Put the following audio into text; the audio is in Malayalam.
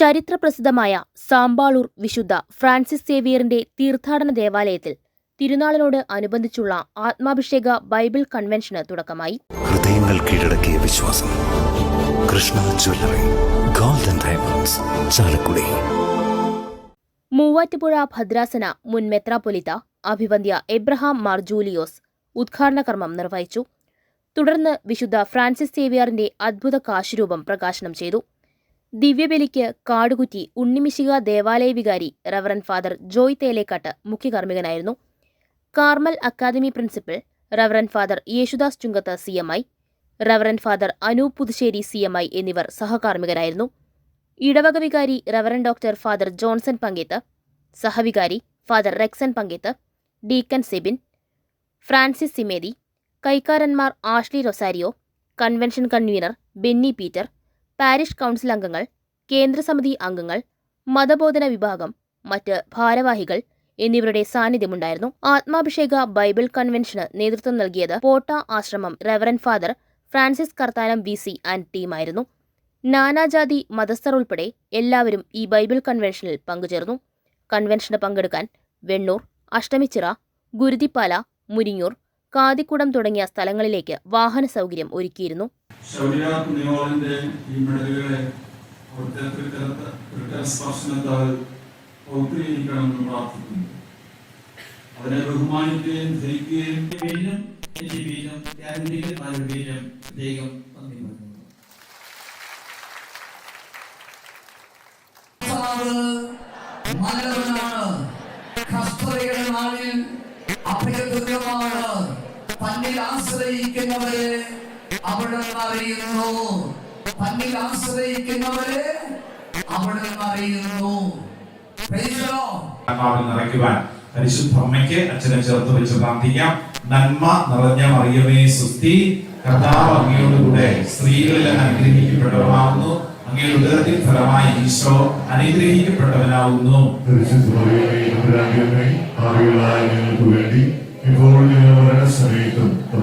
ചരിത്രപ്രസിദ്ധമായ സാമ്പാളൂർ വിശുദ്ധ ഫ്രാൻസിസ് സേവിയറിന്റെ തീർത്ഥാടന ദേവാലയത്തിൽ തിരുനാളിനോട് അനുബന്ധിച്ചുള്ള ആത്മാഭിഷേക ബൈബിൾ കൺവെൻഷന് തുടക്കമായി. ഹൃദയങ്ങൾ കീഴടക്കിയ വിശ്വാസം. Krishna jewellery golden diamonds Chalakudy. Muvattupuzha ഭദ്രാസന മുൻ മെത്രാപൊലിത്ത അഭിവന്ദ്യ എബ്രഹാം മാർ ജൂലിയോസ് ഉദ്ഘാടന കർമ്മം നിർവഹിച്ചു. തുടർന്ന് വിശുദ്ധ ഫ്രാൻസിസ് സേവിയറിന്റെ അദ്ഭുത കാശുരൂപം പ്രകാശനം ചെയ്തു. ദിവ്യബലിക്ക് കാടുകുറ്റി ഉണ്ണിമിശിക ദേവാലയ വികാരി reverend father Joy Thelekkattu മുഖ്യകാർമ്മികനായിരുന്നു. Carmel academy principal reverend father Yesudas Chunkath C M I reverend father Anoop Puthussery C M I എന്നിവർ സഹകാർമ്മികരായിരുന്നു. ഇടവക വികാരി reverend doctor father Johnson Pankath സഹവികാരി father Rexon Panketh deacon Sebin Francis സിമേതി കൈക്കാരന്മാർ Ashley Rosario convention convener Benny Peter parish council അംഗങ്ങൾ കേന്ദ്രസമിതി അംഗങ്ങൾ മതബോധന വിഭാഗം മറ്റ് ഭാരവാഹികൾ എന്നിവരുടെ സാന്നിധ്യമുണ്ടായിരുന്നു. ആത്മാഭിഷേക ബൈബിൾ കൺവെൻഷന് നേതൃത്വം നൽകിയത് പോട്ട ആശ്രമം reverend father Francis Karthanam V C and ടീമായിരുന്നു നാനാജാതി മതസ്ഥർ ഉൾപ്പെടെ എല്ലാവരും ഈ ബൈബിൾ കൺവെൻഷനിൽ പങ്കുചേർന്നു. കൺവെൻഷന് പങ്കെടുക്കാൻ വെണ്ണൂർ അഷ്ടമിച്ചിറ ഗുരുതിപ്പാല മുരിങ്ങൂർ കാതിക്കുടം തുടങ്ങിയ സ്ഥലങ്ങളിലേക്ക് വാഹന സൗകര്യം ഒരുക്കിയിരുന്നു. ശൗര്യ പുണ്യവാളന്റെ ഈ മെഡലുകളെ അവിടുത്തെ തൃക്കര- തൃക്കര സ്പർശനത്താൽ പൗത്രീകരിക്കണമെന്ന് പ്രാർത്ഥിക്കുന്നു. അതിനെ ബഹുമാനിക്കുകയും ധരിക്കുകയും പേരിലും എന്റെ പേരിലും ത്യാഗനികന്മാരുടെ പേരിലും പ്രത്യേകം നന്ദി നല്ലവനാണ്. കഷ്ടതയുടെ നാളിൽ അഭയദുർഗമാണ് തന്നിൽ ആശ്രയിക്കുന്നവരെ അവിടെ അറിയുന്നു തന്നിൽ ആശ്രയിക്കുന്നവര് അവിടെ അറിയുന്നു നിറയ്ക്കുവാൻ പരിശുദ്ധമ്മയ്ക്ക് അച്ഛനെ ചേർത്ത് വെച്ച് പ്രാർത്ഥിക്കാം. നന്മ നിറഞ്ഞ മറിയമേ സുസ്തി കർത്താവ് അങ്ങയോടുകൂടെ സ്ത്രീകളിൽ അനുഗ്രഹിക്കപ്പെട്ടവനാവുന്നു അങ്ങയുടെ ഉദരത്തിൽ ഫലമായി ഈശോ അനുഗ്രഹിക്കപ്പെട്ടവനാകുന്നു. ഇപ്പോൾ